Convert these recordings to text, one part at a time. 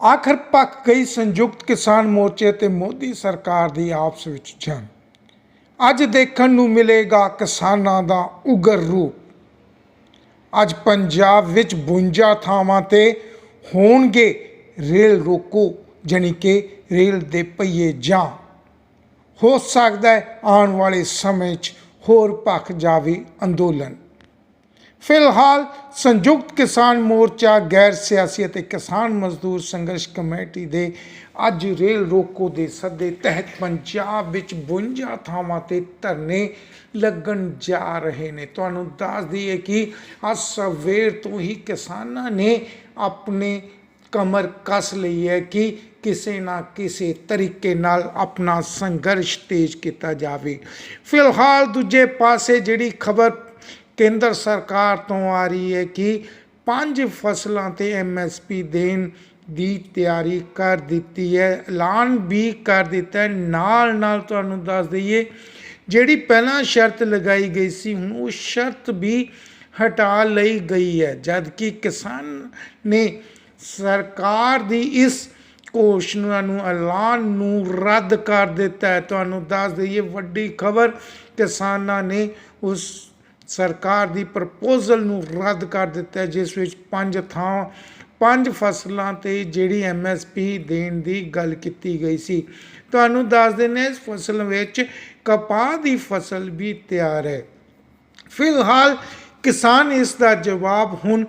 ਆਖਰ ਪੱਕ ਗਈ ਸੰਯੁਕਤ ਕਿਸਾਨ ਮੋਰਚੇ ਤੇ ਮੋਦੀ ਸਰਕਾਰ ਦੀ ਆਪਸ ਵਿੱਚ ਜੰਗ। ਅੱਜ ਦੇਖਣ ਨੂੰ ਮਿਲੇਗਾ ਕਿਸਾਨਾਂ ਦਾ ਉਗਰ ਰੂਪ। ਅੱਜ ਪੰਜਾਬ ਵਿੱਚ 52 ਥਾਵਾਂ ਤੇ ਹੋਣਗੇ ਰੇਲ ਰੋਕੋ, ਜਾਣੀ ਕਿ ਰੇਲ ਦੇ ਪਹੀਏ ਜਾਂ ਹੋ ਸਕਦਾ ਹੈ ਆਉਣ ਵਾਲੇ ਸਮੇਂ 'ਚ ਹੋਰ ਭਖ ਜਾਵੇ ਅੰਦੋਲਨ। ਫਿਲਹਾਲ ਸੰਯੁਕਤ ਕਿਸਾਨ ਮੋਰਚਾ ਗੈਰ ਸਿਆਸੀ ਅਤੇ ਕਿਸਾਨ ਮਜ਼ਦੂਰ ਸੰਘਰਸ਼ ਕਮੇਟੀ ਦੇ ਅੱਜ ਰੇਲ ਰੋਕੋ ਦੇ ਸੱਦੇ ਤਹਿਤ ਪੰਜਾਬ ਵਿੱਚ 52 ਥਾਵਾਂ ਤੇ ਧਰਨੇ ਲੱਗਣ ਜਾ ਰਹੇ ਨੇ ਤੁਹਾਨੂੰ ਦੱਸ ਦਈਏ ਕਿ ਅੱਜ ਸਵੇਰ ਤੋਂ ਹੀ ਕਿਸਾਨਾਂ ਨੇ ਆਪਣੇ ਕਮਰ ਕੱਸ ਲਈ ਹੈ ਕਿ ਕਿਸੇ ਨਾ ਕਿਸੇ ਤਰੀਕੇ ਨਾਲ ਆਪਣਾ ਸੰਘਰਸ਼ ਤੇਜ਼ ਕੀਤਾ ਜਾਵੇ ਫਿਲਹਾਲ ਦੂਜੇ ਪਾਸੇ ਜਿਹੜੀ ਖਬਰ ਕੇਂਦਰ ਸਰਕਾਰ ਤੋਂ ਆ ਰਹੀ ਹੈ ਕਿ ਪੰਜ ਫਸਲਾਂ ਤੇ ਐਮਐਸਪੀ ਦੇਣ ਦੀ ਤਿਆਰੀ ਕਰ ਦਿੱਤੀ ਹੈ। ਐਲਾਨ ਵੀ ਕਰ ਦਿੱਤਾ ਨਾਲ ਨਾਲ ਤੁਹਾਨੂੰ ਦੱਸ ਦਈਏ, ਜਿਹੜੀ ਪਹਿਲਾਂ ਸ਼ਰਤ ਲਗਾਈ ਗਈ ਸੀ, ਹੁਣ ਉਹ ਸ਼ਰਤ ਵੀ ਹਟਾ ਲਈ ਗਈ ਹੈ। ਜਦ ਕਿ ਕਿਸਾਨ ਨੇ ਸਰਕਾਰ ਦੀ ਇਸ ਘੋਸ਼ਣਾ ਨੂੰ, ਐਲਾਨ ਨੂੰ ਰੱਦ ਕਰ ਦਿੱਤਾ ਹੈ। ਤੁਹਾਨੂੰ ਦੱਸ ਦਈਏ, ਵੱਡੀ ਖਬਰ ਕਿਸਾਨਾਂ ਨੇ ਉਸ ਸਰਕਾਰ ਦੀ ਪ੍ਰਪੋਜ਼ਲ ਨੂੰ ਰੱਦ ਕਰ ਦਿੱਤਾ ਜਿਸ ਵਿੱਚ ਪੰਜ ਥਾਂ ਪੰਜ ਫਸਲਾਂ ਤੇ ਜਿਹੜੀ ਐਮਐਸਪੀ ਦੇਣ ਦੀ ਗੱਲ ਕੀਤੀ ਗਈ ਸੀ। ਤੁਹਾਨੂੰ ਦੱਸ ਦਿੰਦੇ ਹਾਂ, ਇਸ ਫਸਲ ਵਿੱਚ ਕਪਾਹ ਦੀ ਫਸਲ ਵੀ ਤਿਆਰ ਹੈ। ਫਿਲਹਾਲ ਕਿਸਾਨ ਇਸ ਦਾ ਜਵਾਬ ਹੁਣ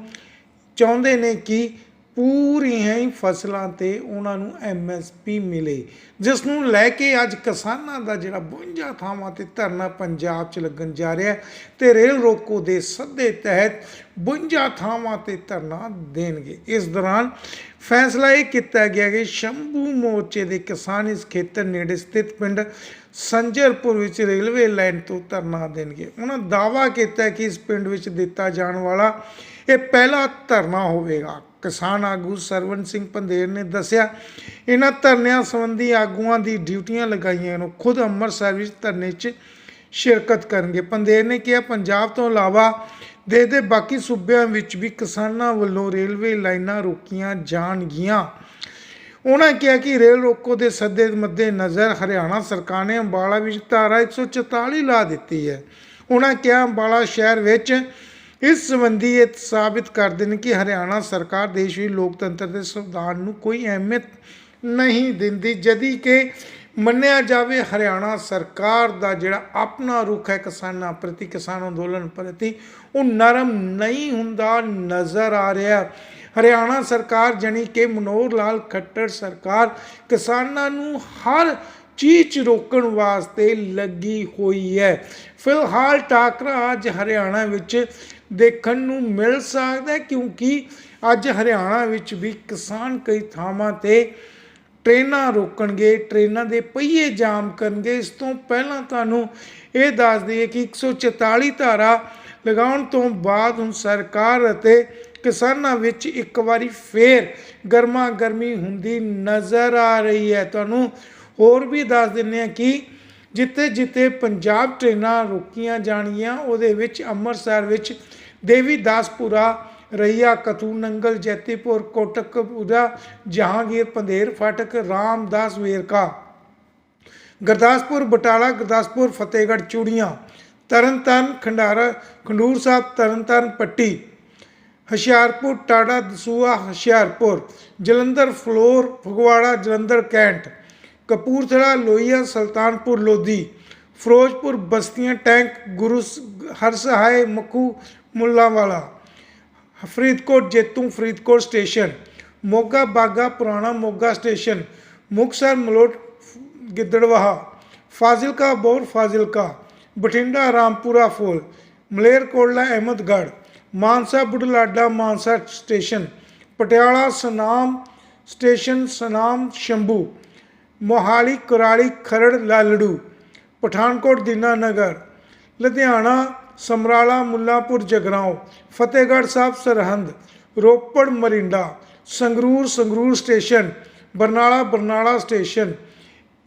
ਚਾਹੁੰਦੇ ਨੇ ਕਿ ਪੂਰੀਆਂ ਹੀ ਫਸਲਾਂ ਤੇ ਉਹਨਾਂ ਨੂੰ ਐਮਐਸਪੀ ਮਿਲੇ ਜਿਸ ਨੂੰ ਲੈ ਕੇ ਅੱਜ ਕਿਸਾਨਾਂ ਦਾ ਜਿਹੜਾ 52 ਥਾਵਾਂ ਤੇ ਧਰਨਾ ਪੰਜਾਬ 'ਚ ਲੱਗਣ ਜਾ ਰਿਹਾ ਹੈ ਤੇ ਰੇਲ ਰੋਕੋ ਦੇ ਸੱਦੇ ਤਹਿਤ 52 ਥਾਵਾਂ ਤੇ ਧਰਨਾ ਦੇਣਗੇ। ਇਸ ਦੌਰਾਨ ਫੈਸਲਾ ਇਹ ਕੀਤਾ ਗਿਆ ਕਿ ਸ਼ੰਭੂ ਮੋਰਚੇ ਦੇ ਕਿਸਾਨ ਇਸ ਖੇਤਰ ਨੇੜੇ ਸਥਿਤ ਪਿੰਡ ਸੰਜਰਪੁਰ ਵਿੱਚ ਰੇਲਵੇ ਲਾਈਨ ਤੋਂ ਧਰਨਾ ਦੇਣਗੇ। ਉਹਨਾਂ ਦਾਅਵਾ ਕੀਤਾ ਕਿ ਇਸ ਪਿੰਡ ਵਿੱਚ ਦਿੱਤਾ ਜਾਣ ਵਾਲਾ ਇਹ ਪਹਿਲਾ ਧਰਨਾ ਹੋਵੇਗਾ। ਕਿਸਾਨ ਆਗੂ ਸਰਵਨ ਸਿੰਘ ਪੰਦੇਰ ਨੇ ਦੱਸਿਆ, ਇਹਨਾਂ ਧਰਨਿਆਂ ਸੰਬੰਧੀ ਆਗੂਆਂ ਦੀ ਡਿਊਟੀਆਂ ਲਗਾਈਆਂ ਨੂੰ ਖੁਦ ਅੰਮ੍ਰਿਤਸਰ ਵਿੱਚ ਧਰਨੇ 'ਚ ਸ਼ਿਰਕਤ ਕਰਨਗੇ। ਪੰਦੇਰ ਨੇ ਕਿਹਾ, ਪੰਜਾਬ ਤੋਂ ਇਲਾਵਾ ਦੇਸ਼ ਦੇ ਬਾਕੀ ਸੂਬਿਆਂ ਵਿੱਚ ਵੀ ਕਿਸਾਨਾਂ ਵੱਲੋਂ ਰੇਲਵੇ ਲਾਈਨਾਂ ਰੋਕੀਆਂ ਜਾਣਗੀਆਂ। ਉਹਨਾਂ ਕਿਹਾ ਕਿ ਰੇਲ ਰੋਕੋ ਦੇ ਸੱਦੇ ਮੱਦੇ ਨਜ਼ਰ ਹਰਿਆਣਾ ਸਰਕਾਰ ਨੇ ਅੰਬਾਲਾ ਵਿੱਚ ਧਾਰਾ 144 ਲਾ ਦਿੱਤੀ ਹੈ। ਉਹਨਾਂ ਕਿਹਾ, ਅੰਬਾਲਾ ਸ਼ਹਿਰ ਵਿੱਚ ਇਸ ਸੰਬੰਧੀ ਇਹ ਸਾਬਿਤ ਕਰਦੇ ਨੇ ਕਿ ਹਰਿਆਣਾ ਸਰਕਾਰ ਦੇਸ਼ ਵਿੱਚ ਲੋਕਤੰਤਰ ਦੇ ਸੰਵਿਧਾਨ ਨੂੰ ਕੋਈ ਅਹਿਮੀਅਤ ਨਹੀਂ ਦਿੰਦੀ, ਜਦੀ ਕਿ ਮੰਨਿਆ ਜਾਵੇ ਹਰਿਆਣਾ ਸਰਕਾਰ ਦਾ ਜਿਹੜਾ ਆਪਣਾ ਰੁਖ ਹੈ ਕਿਸਾਨਾਂ ਪ੍ਰਤੀ, ਕਿਸਾਨ ਅੰਦੋਲਨ ਪ੍ਰਤੀ, ਉਹ ਨਰਮ ਨਹੀਂ ਹੁੰਦਾ, ਨਜ਼ਰ ਆ ਰਿਹਾ ਹਰਿਆਣਾ ਸਰਕਾਰ ਜਾਣੀ ਕਿ ਮਨੋਹਰ ਲਾਲ ਖੱਟਰ ਸਰਕਾਰ ਕਿਸਾਨਾਂ ਨੂੰ ਹਰ ਚੀਜ਼ 'ਚ ਰੋਕਣ ਵਾਸਤੇ ਲੱਗੀ ਹੋਈ ਹੈ। ਫਿਲਹਾਲ ਟਾਕਰਾ ਅੱਜ ਹਰਿਆਣਾ ਵਿੱਚ ਦੇਖਣ ਨੂੰ ਮਿਲ ਸਕਦਾ ਕਿਉਂਕਿ ਅੱਜ ਹਰਿਆਣਾ ਵਿੱਚ ਵੀ ਕਿਸਾਨ ਕਈ ਥਾਵਾਂ ਤੇ ਟ੍ਰੇਨਾਂ ਰੋਕਣਗੇ, ਟ੍ਰੇਨਾਂ ਦੇ ਪਹੀਏ ਜਾਮ ਕਰਨਗੇ। ਇਸ ਤੋਂ ਪਹਿਲਾਂ ਤੁਹਾਨੂੰ ਇਹ ਦੱਸ ਦਈਏ ਕਿ 144 ਧਾਰਾ ਲਗਾਉਣ ਤੋਂ ਬਾਅਦ ਹੁਣ ਸਰਕਾਰ ਅਤੇ ਕਿਸਾਨਾਂ ਵਿੱਚ ਇੱਕ ਵਾਰੀ ਫੇਰ ਗਰਮਾ ਗਰਮੀ ਹੁੰਦੀ ਨਜ਼ਰ ਆ ਰਹੀ ਹੈ। ਤੁਹਾਨੂੰ ਹੋਰ ਵੀ ਦੱਸ ਦਿੰਨੇ ਆ ਕਿ ਜਿੱਥੇ ਜਿੱਥੇ ਪੰਜਾਬ ਟ੍ਰੇਨਾਂ ਰੋਕੀਆਂ ਜਾਣਗੀਆਂ, ਉਹਦੇ ਵਿੱਚ ਅੰਮ੍ਰਿਤਸਰ ਵਿੱਚ ਦੇਵੀ ਦਾਸਪੁਰਾ, ਰਈਆ ਕਤੂ ਨੰਗਲ ਜੈਤੀਪੁਰ ਕੋਟਕਪੂਰਾ ਜਹਾਂਗੀਰ, ਪੰਧੇਰ, ਫਾਟਕ, ਰਾਮਦਾਸ, ਵੇਰਕਾ। ਗੁਰਦਾਸਪੁਰ, ਬਟਾਲਾ, ਗੁਰਦਾਸਪੁਰ, ਫਤਿਹਗੜ੍ਹ, ਚੂੜੀਆਂ, ਤਰਨਤਾਰਨ, ਖੰਡਾਰਾ, ਖੰਡੂਰ ਸਾਹਿਬ, ਤਰਨਤਾਰਨ, ਪੱਟੀ, ਹੁਸ਼ਿਆਰਪੁਰ ਟਾੜਾ ਦਸੂਆ ਹੁਸ਼ਿਆਰਪੁਰ, ਜਲੰਧਰ, ਫਲੋਰ, ਫਗਵਾੜਾ, ਜਲੰਧਰ, ਕੈਂਟ। कपूरथला, लोहिया, सुल्तानपुर, लोधी, फिरोजपुर, बस्तियाँ, टैंक, गुरु हरसहाय मखू मुलावाला फरीदकोट जेतू फरीदकोट स्टेशन, मोगा बागा, पुराना मोगा स्टेशन मुक्तसर मलोट गिदड़वाहा Fazilka, bore Fazilka, Bathinda, Rampura Phul Malerkotla Ahmedgarh, Mansa Budhlada Mansa station, Patiala, Sunam station, Sunam, Shambhu Mohali, Kurali, Kharar, Lalru, Pathankot Dinanagar Ludhiana, Samrala, Mullanpur Jagraon Fatehgarh Sahib, Sirhind, Ropar, Morinda, Sangrur Sangrur station, Barnala Barnala station,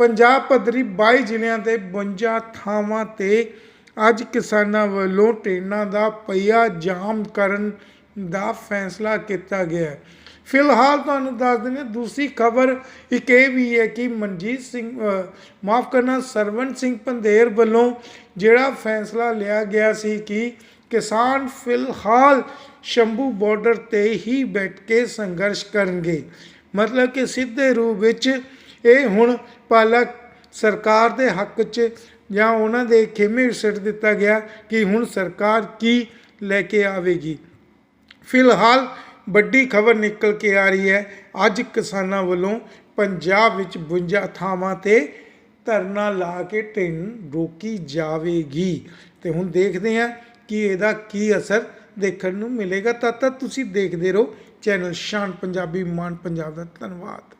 Punjab ਪੱਧਰੀ 22 ਜ਼ਿਲ੍ਹਿਆਂ ਤੇ 52 ਥਾਵਾਂ ਤੇ ਅੱਜ ਕਿਸਾਨਾਂ ਵੱਲੋਂ ਟ੍ਰੇਨਾਂ ਦਾ ਪਹੀਆ ਜਾਮ ਕਰਨ ਦਾ ਫੈਸਲਾ ਕੀਤਾ ਗਿਆ ਹੈ। ਫਿਲਹਾਲ ਤੁਹਾਨੂੰ ਦੱਸ ਦਿੰਦੇ ਦੂਸਰੀ ਖਬਰ ਇੱਕ ਇਹ ਵੀ ਹੈ ਕਿ ਮਨਜੀਤ ਸਿੰਘ ਮਾਫ ਕਰਨਾ ਸਰਵਨ ਸਿੰਘ ਪੰਧੇਰ ਵੱਲੋਂ ਜਿਹੜਾ ਫੈਸਲਾ ਲਿਆ ਗਿਆ ਸੀ ਕਿ ਕਿਸਾਨ ਫਿਲਹਾਲ ਸ਼ੰਭੂ ਬਾਰਡਰ ਤੇ ਹੀ ਬੈਠ ਕੇ ਸੰਘਰਸ਼ ਕਰਨਗੇ। ਮਤਲਬ ਕਿ ਸਿੱਧੇ ਰੂਪ ਵਿੱਚ ਇਹ ਹੁਣ ਪਾਲਾ ਸਰਕਾਰ ਦੇ ਹੱਕ 'ਚ ਜਾਂ ਉਹਨਾਂ ਦੇ ਖੇਮੇ ਵਿੱਚ ਸਿੱਟ ਦਿੱਤਾ ਗਿਆ ਕਿ ਹੁਣ ਸਰਕਾਰ ਕੀ ਲੈ ਕੇ ਆਵੇਗੀ। ਫਿਲਹਾਲ ਵੱਡੀ ਖਬਰ ਨਿਕਲ ਕੇ ਆ ਰਹੀ ਹੈ। ਅੱਜ ਕਿਸਾਨਾਂ ਵੱਲੋਂ ਪੰਜਾਬ ਵਿੱਚ 52 ਥਾਵਾਂ ਤੇ ਧਰਨਾ ਲਾ ਕੇ ਟ੍ਰੇਨ ਰੋਕੀ ਜਾਵੇਗੀ। ਤੇ ਹੁਣ ਦੇਖਦੇ ਹਾਂ ਕਿ ਇਹਦਾ ਕੀ ਅਸਰ ਦੇਖਣ ਨੂੰ ਮਿਲੇਗਾ। ਤਦ ਤੱਕ ਤੁਸੀਂ ਦੇਖਦੇ ਰਹੋ। ਚੈਨਲ ਸ਼ਾਨ ਪੰਜਾਬੀ ਮਾਨ ਪੰਜਾਬ ਦਾ। ਧੰਨਵਾਦ।